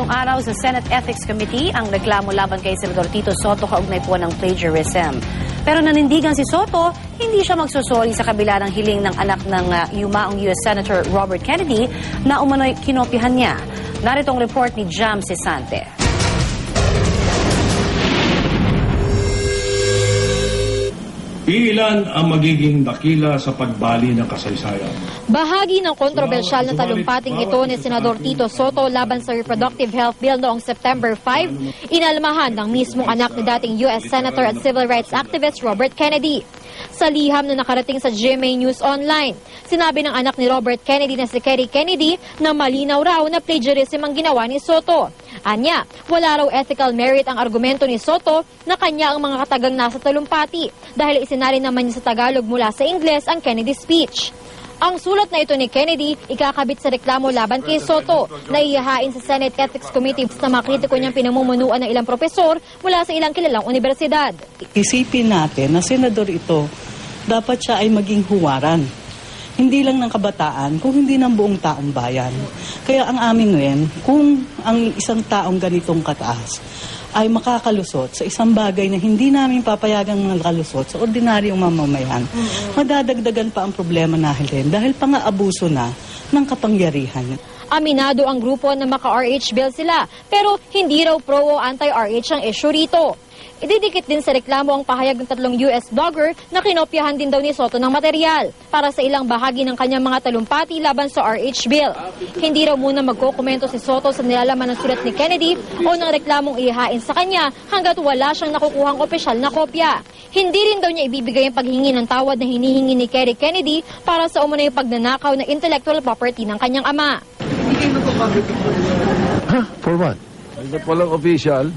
ngayong araw sa Senate Ethics Committee ang reklamo laban kay Senador Tito Soto kaugnay po ng plagiarism. Pero nanindigan si Soto, hindi siya magsusori sa kabila ng hiling ng anak ng uh, yumaong U.S. Senator Robert Kennedy na umano'y kinopyahan niya. Narito ang report ni Jam Cesante. Ilan ang magiging dakila sa pagbali ng kasaysayan? Bahagi ng kontrobersyal na talumpating ito ni Senador Tito Soto laban sa Reproductive Health Bill noong September 5, inalmahan ng mismong anak ni dating U.S. Senator at Civil Rights Activist Robert Kennedy. Sa liham na nakarating sa GMA News Online, sinabi ng anak ni Robert Kennedy na si Kerry Kennedy na malinaw raw na plagiarism ang ginawa ni Soto. Anya, wala raw ethical merit ang argumento ni Soto na kanya ang mga katagang nasa talumpati dahil isinari naman niya sa Tagalog mula sa Ingles ang Kennedy speech. Ang sulat na ito ni Kennedy, ikakabit sa reklamo laban kay Soto na ihahain sa Senate Ethics Committee na makritiko niyang pinamumunuan ng ilang propesor mula sa ilang kilalang universidad. Isipin natin na senador ito, dapat siya ay maging huwaran. Hindi lang ng kabataan, kung hindi ng buong taong bayan. Kaya ang amin rin, kung ang isang taong ganitong kataas ay makakalusot sa isang bagay na hindi namin papayagang makalusot sa ordinaryong mamamayan, madadagdagan pa ang problema natin dahil pang-aabuso na ng kapangyarihan. Aminado ang grupo na maka-RH bill sila, pero hindi raw pro o anti-RH ang issue rito. Ididikit din sa reklamo ang pahayag ng tatlong US blogger na kinopyahan din daw ni Soto ng material para sa ilang bahagi ng kanyang mga talumpati laban sa RH bill. Hindi raw muna magkokomento si Soto sa nilalaman ng sulat ni Kennedy o ng reklamong ihahain sa kanya hanggat wala siyang nakukuhang opisyal na kopya. Hindi rin daw niya ibibigay ang paghingi ng tawad na hinihingi ni Kerry Kennedy para sa umunay pagnanakaw na intellectual property ng kanyang ama. For what? Hanggat walang official,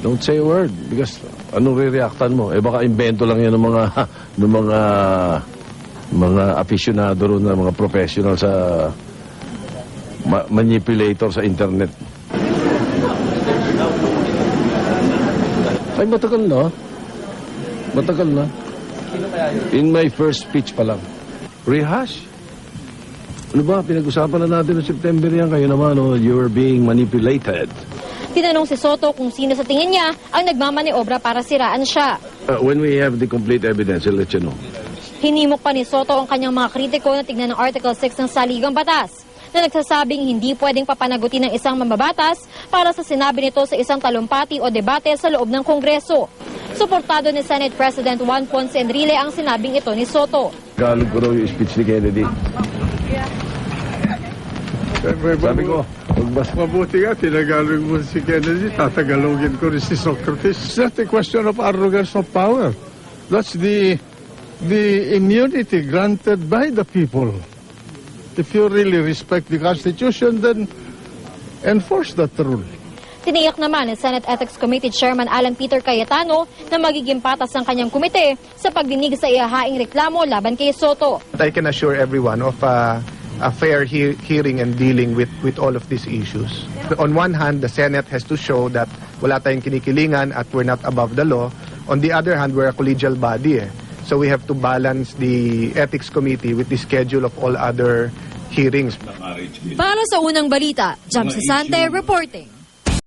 don't say a word because anong re-reactan mo? Eh baka invento lang yan ng mga ng mga mga aficionado ron na mga professional sa ma- manipulator sa internet. Ay, matagal na. Matagal na. In my first speech pa lang. Rehash. Ano ba, pinag-usapan na natin noong September yan. Kayo naman, oh, you were being manipulated. Tinanong si Soto kung sino sa tingin niya ang nagmamaniobra para siraan siya. Uh, when we have the complete evidence, I'll let you know. Hinimok pa ni Soto ang kanyang mga kritiko na tignan ng Article 6 ng Saligang Batas na nagsasabing hindi pwedeng papanagutin ng isang mambabatas para sa sinabi nito sa isang talumpati o debate sa loob ng Kongreso. Suportado ni Senate President Juan Ponce Enrile ang sinabing ito ni Soto. Galog ko raw yung speech ni Kennedy. Sabi ko, magbas Mabuti nga, tinagalog mo si Kennedy, tatagalogin ko rin si Socrates. It's not a question of arrogance of power. That's the, the immunity granted by the people. If you really respect the Constitution, then enforce that rule. Tiniyak naman ni Senate Ethics Committee Chairman Alan Peter Cayetano na magiging patas ang kanyang komite sa pagdinig sa ihahaing reklamo laban kay Soto. I can assure everyone of uh, a fair he- hearing and dealing with, with all of these issues. On one hand, the Senate has to show that wala tayong kinikilingan at we're not above the law. On the other hand, we're a collegial body. Eh. So we have to balance the Ethics Committee with the schedule of all other hearings. Para sa unang balita, Jam Cesante reporting.